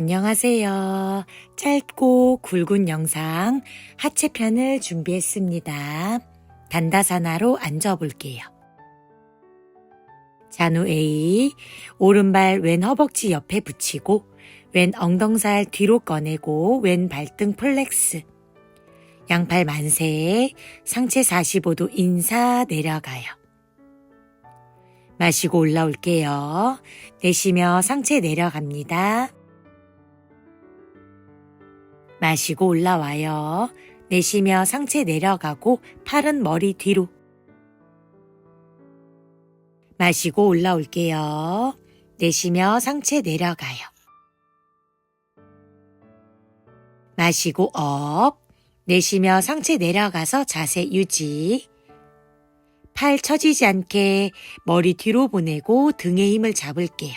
안녕하세요. 짧고 굵은 영상 하체편을 준비했습니다. 단다사나로 앉아볼게요. 잔우 A, 오른발 왼 허벅지 옆에 붙이고 왼 엉덩살 뒤로 꺼내고 왼 발등 플렉스. 양팔 만세, 상체 45도 인사 내려가요. 마시고 올라올게요. 내쉬며 상체 내려갑니다. 마시고 올라와요. 내쉬며 상체 내려가고 팔은 머리 뒤로. 마시고 올라올게요. 내쉬며 상체 내려가요. 마시고 업. 내쉬며 상체 내려가서 자세 유지. 팔 처지지 않게 머리 뒤로 보내고 등에 힘을 잡을게요.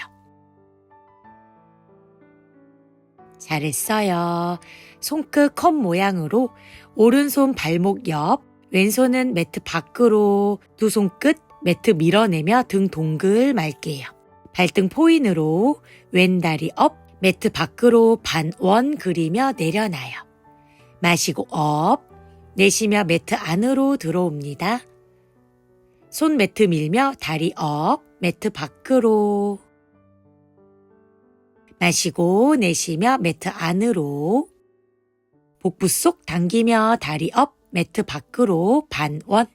잘했어요. 손끝 컵 모양으로 오른손 발목 옆, 왼손은 매트 밖으로 두 손끝 매트 밀어내며 등 동글 말게요. 발등 포인으로 왼 다리 업, 매트 밖으로 반원 그리며 내려놔요. 마시고 업, 내쉬며 매트 안으로 들어옵니다. 손 매트 밀며 다리 업, 매트 밖으로. 마시고 내쉬며 매트 안으로. 복부 속 당기며 다리 업, 매트 밖으로 반원.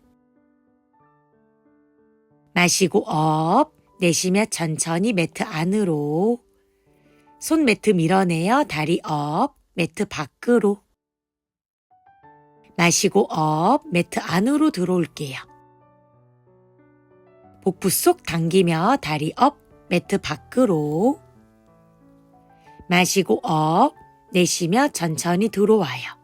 마시고 업, 내쉬며 천천히 매트 안으로. 손 매트 밀어내어 다리 업, 매트 밖으로. 마시고 업, 매트 안으로 들어올게요. 복부 속 당기며 다리 업, 매트 밖으로. 마시고 업, 내쉬며 천천히 들어와요.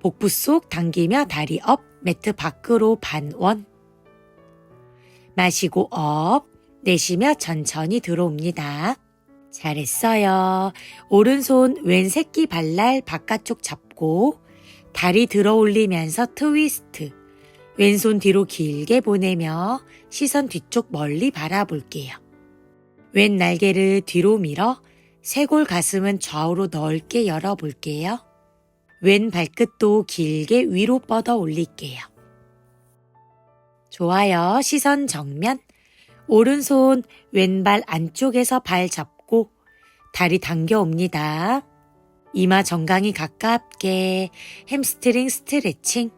복부 속 당기며 다리 업, 매트 밖으로 반원. 마시고 업, 내쉬며 천천히 들어옵니다. 잘했어요. 오른손 왼 새끼 발날 바깥쪽 잡고 다리 들어 올리면서 트위스트. 왼손 뒤로 길게 보내며 시선 뒤쪽 멀리 바라볼게요. 왼 날개를 뒤로 밀어 쇄골 가슴은 좌우로 넓게 열어볼게요. 왼 발끝도 길게 위로 뻗어 올릴게요. 좋아요. 시선 정면. 오른손 왼발 안쪽에서 발 잡고 다리 당겨 옵니다. 이마 정강이 가깝게 햄스트링 스트레칭.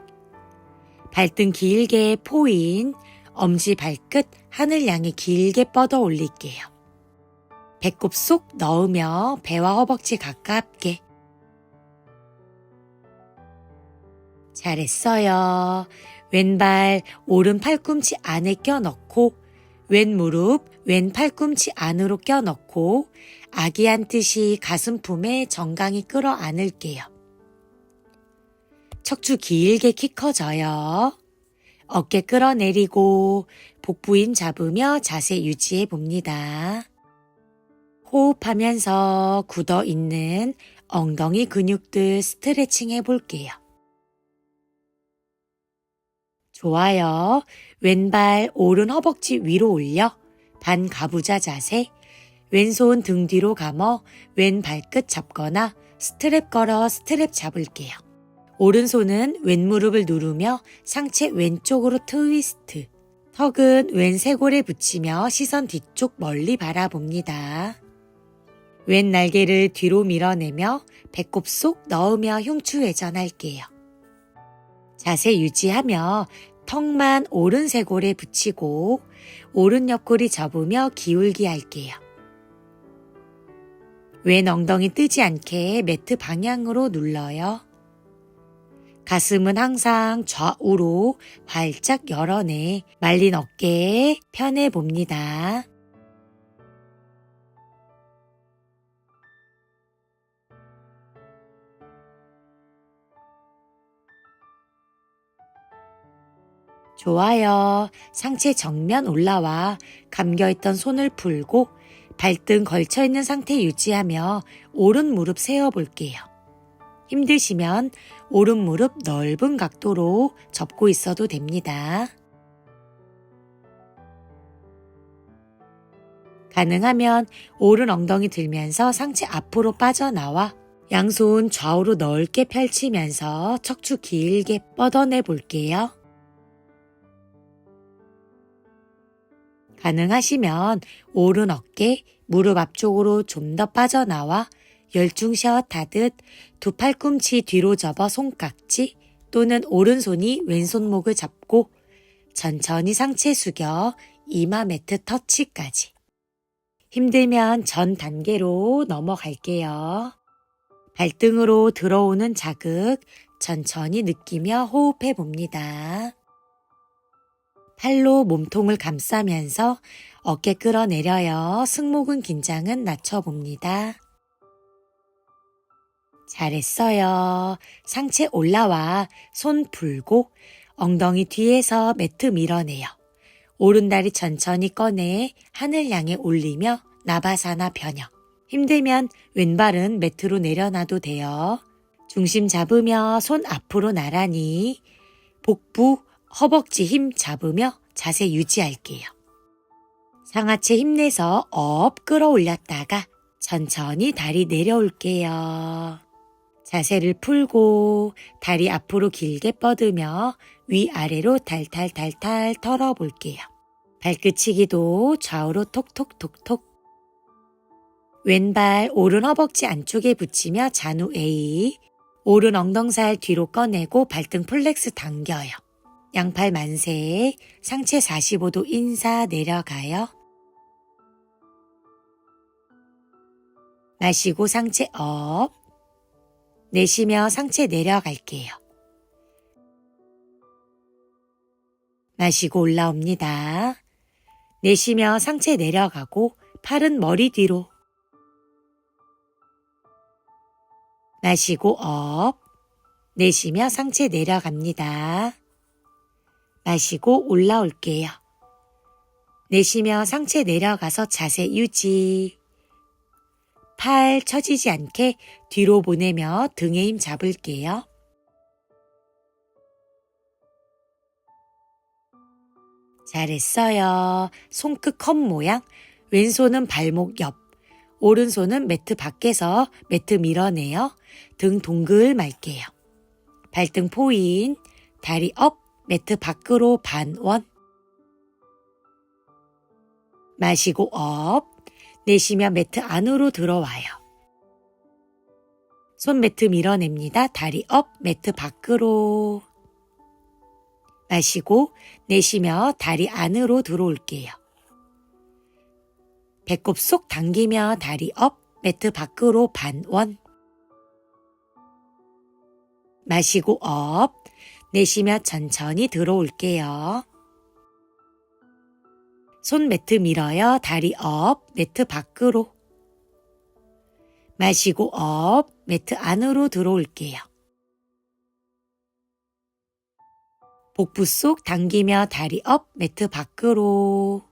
발등 길게 포인, 엄지 발끝 하늘 향해 길게 뻗어 올릴게요. 배꼽 속 넣으며 배와 허벅지 가깝게. 잘했어요. 왼발 오른 팔꿈치 안에 껴넣고 왼 무릎 왼 팔꿈치 안으로 껴넣고 아기 한 뜻이 가슴 품에 정강이 끌어안을게요. 척추 길게 키 커져요. 어깨 끌어내리고 복부인 잡으며 자세 유지해 봅니다. 호흡하면서 굳어 있는 엉덩이 근육들 스트레칭 해 볼게요. 좋아요. 왼발 오른 허벅지 위로 올려 반 가부자 자세. 왼손 등 뒤로 감어 왼 발끝 잡거나 스트랩 걸어 스트랩 잡을게요. 오른손은 왼 무릎을 누르며 상체 왼쪽으로 트위스트. 턱은 왼 쇄골에 붙이며 시선 뒤쪽 멀리 바라봅니다. 왼 날개를 뒤로 밀어내며 배꼽 속 넣으며 흉추 회전할게요. 자세 유지하며 턱만 오른 쇄골에 붙이고 오른 옆구리 접으며 기울기 할게요. 왼 엉덩이 뜨지 않게 매트 방향으로 눌러요. 가슴은 항상 좌우로 활짝 열어내 말린 어깨 편해 봅니다. 좋아요. 상체 정면 올라와 감겨있던 손을 풀고 발등 걸쳐있는 상태 유지하며 오른 무릎 세워볼게요. 힘드시면 오른 무릎 넓은 각도로 접고 있어도 됩니다. 가능하면 오른 엉덩이 들면서 상체 앞으로 빠져나와 양손 좌우로 넓게 펼치면서 척추 길게 뻗어내 볼게요. 가능하시면 오른 어깨, 무릎 앞쪽으로 좀 더 빠져나와 열중샷 하듯 두 팔꿈치 뒤로 접어 손깍지 또는 오른손이 왼손목을 잡고 천천히 상체 숙여 이마 매트 터치까지. 힘들면 전 단계로 넘어갈게요. 발등으로 들어오는 자극 천천히 느끼며 호흡해 봅니다. 팔로 몸통을 감싸면서 어깨 끌어내려요. 승모근 긴장은 낮춰봅니다. 잘했어요. 상체 올라와 손 풀고 엉덩이 뒤에서 매트 밀어내요. 오른다리 천천히 꺼내 하늘 향해 올리며 나바사나 변형. 힘들면 왼발은 매트로 내려놔도 돼요. 중심 잡으며 손 앞으로 나란히 복부, 허벅지 힘 잡으며 자세 유지할게요. 상하체 힘내서 업 끌어올렸다가 천천히 다리 내려올게요. 자세를 풀고 다리 앞으로 길게 뻗으며 위아래로 탈탈탈탈 털어볼게요. 발끝치기도 좌우로 톡톡톡톡. 왼발 오른 허벅지 안쪽에 붙이며 잔우 A. 오른 엉덩살 뒤로 꺼내고 발등 플렉스 당겨요. 양팔 만세, 상체 45도 인사 내려가요. 마시고 상체 업. 내쉬며 상체 내려갈게요. 마시고 올라옵니다. 내쉬며 상체 내려가고 팔은 머리 뒤로. 마시고 업. 내쉬며 상체 내려갑니다. 마시고 올라올게요. 내쉬며 상체 내려가서 자세 유지. 팔 처지지 않게 뒤로 보내며 등에 힘 잡을게요. 잘했어요. 손끝 컵 모양, 왼손은 발목 옆, 오른손은 매트 밖에서 매트 밀어내요. 등 동글 말게요. 발등 포인, 다리 업, 매트 밖으로 반원. 마시고 업, 내쉬며 매트 안으로 들어와요. 손 매트 밀어냅니다. 다리 업, 매트 밖으로. 마시고 내쉬며 다리 안으로 들어올게요. 배꼽 속 당기며 다리 업, 매트 밖으로 반원. 마시고 업, 내쉬며 천천히 들어올게요. 손 매트 밀어요. 다리 업, 매트 밖으로. 마시고 업, 매트 안으로 들어올게요. 복부 속 당기며 다리 업, 매트 밖으로.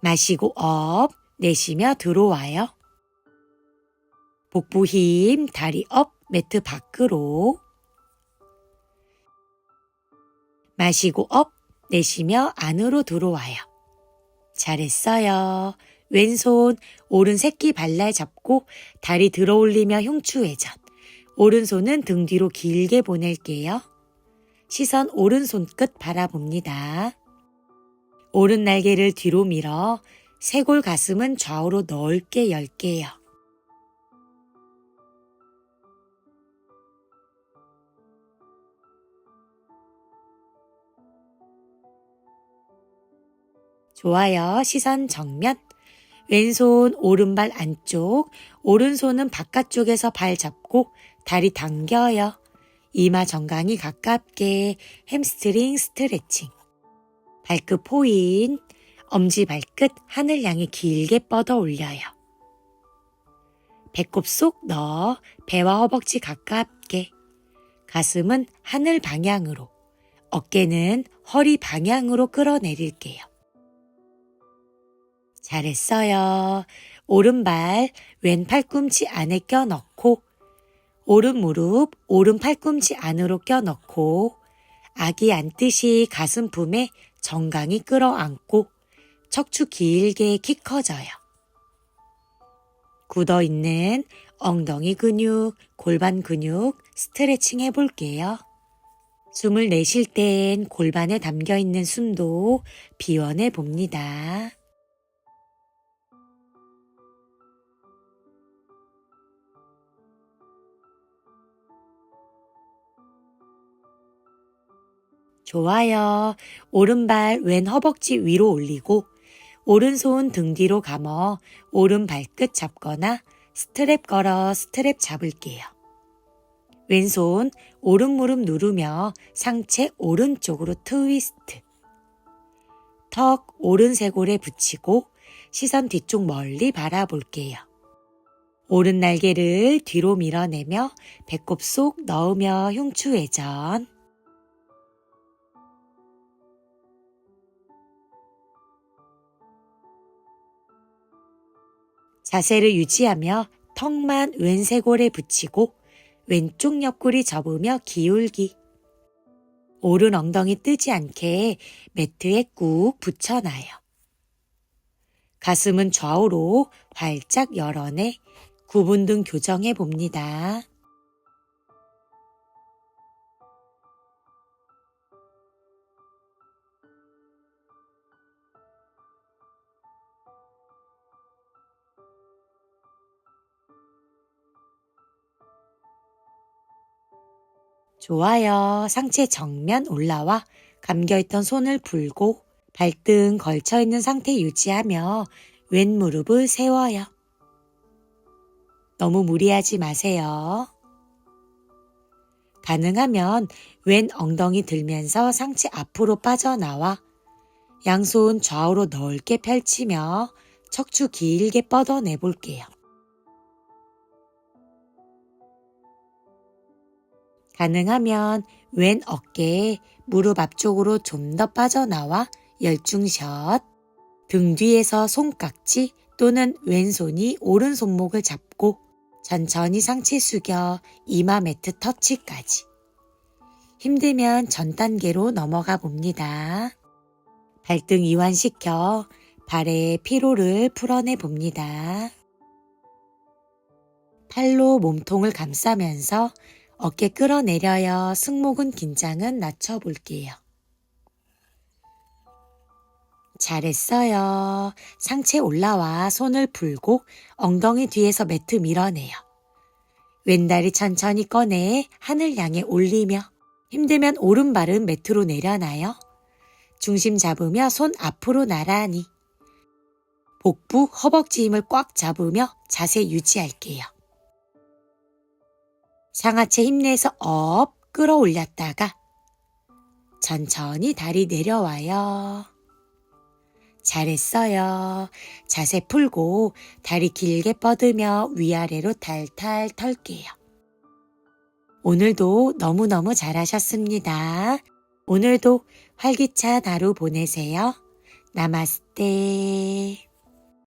마시고 업, 내쉬며 들어와요. 복부 힘, 다리 업, 매트 밖으로. 마시고 업, 내쉬며 안으로 들어와요. 잘했어요. 왼손 오른 새끼 발날 잡고 다리 들어 올리며 흉추 회전. 오른손은 등 뒤로 길게 보낼게요. 시선 오른손 끝 바라봅니다. 오른 날개를 뒤로 밀어 쇄골 가슴은 좌우로 넓게 열게요. 좋아요. 시선 정면. 왼손 오른발 안쪽, 오른손은 바깥쪽에서 발 잡고 다리 당겨요. 이마 정강이 가깝게 햄스트링 스트레칭. 발끝 포인, 엄지 발끝 하늘 향해 길게 뻗어 올려요. 배꼽 속 넣어 배와 허벅지 가깝게. 가슴은 하늘 방향으로, 어깨는 허리 방향으로 끌어내릴게요. 잘했어요. 오른발 왼 팔꿈치 안에 껴넣고 오른 무릎 오른 팔꿈치 안으로 껴넣고 아기 앉듯이 가슴 품에 정강이 끌어안고 척추 길게 키 커져요. 굳어 있는 엉덩이 근육, 골반 근육 스트레칭 해볼게요. 숨을 내쉴 땐 골반에 담겨 있는 숨도 비워내 봅니다. 좋아요. 오른발 왼 허벅지 위로 올리고 오른손 등 뒤로 감어 오른 발끝 잡거나 스트랩 걸어 스트랩 잡을게요. 왼손 오른 무릎 누르며 상체 오른쪽으로 트위스트. 턱 오른 쇄골에 붙이고 시선 뒤쪽 멀리 바라볼게요. 오른 날개를 뒤로 밀어내며 배꼽 속 넣으며 흉추 회전. 자세를 유지하며 턱만 왼쇄골에 붙이고 왼쪽 옆구리 접으며 기울기. 오른 엉덩이 뜨지 않게 매트에 꾹 붙여놔요. 가슴은 좌우로 활짝 열어내 구분 등 교정해 봅니다. 좋아요. 상체 정면 올라와 감겨있던 손을 풀고 발등 걸쳐있는 상태 유지하며 왼 무릎을 세워요. 너무 무리하지 마세요. 가능하면 왼 엉덩이 들면서 상체 앞으로 빠져나와 양손 좌우로 넓게 펼치며 척추 길게 뻗어내 볼게요. 가능하면 왼 어깨, 무릎 앞쪽으로 좀 더 빠져나와 열중샷. 등 뒤에서 손깍지 또는 왼손이 오른 손목을 잡고 천천히 상체 숙여 이마 매트 터치까지. 힘들면 전 단계로 넘어가 봅니다. 발등 이완시켜 발의 피로를 풀어내 봅니다. 팔로 몸통을 감싸면서 어깨 끌어내려요. 승모근 긴장은 낮춰볼게요. 잘했어요. 상체 올라와 손을 풀고 엉덩이 뒤에서 매트 밀어내요. 왼다리 천천히 꺼내 하늘 향해 올리며 힘들면 오른발은 매트로 내려놔요. 중심 잡으며 손 앞으로 나란히 복부 허벅지 힘을 꽉 잡으며 자세 유지할게요. 상하체 힘내서 업 끌어올렸다가 천천히 다리 내려와요. 잘했어요. 자세 풀고 다리 길게 뻗으며 위아래로 탈탈 털게요. 오늘도 너무너무 잘하셨습니다. 오늘도 활기찬 하루 보내세요. 나마스테.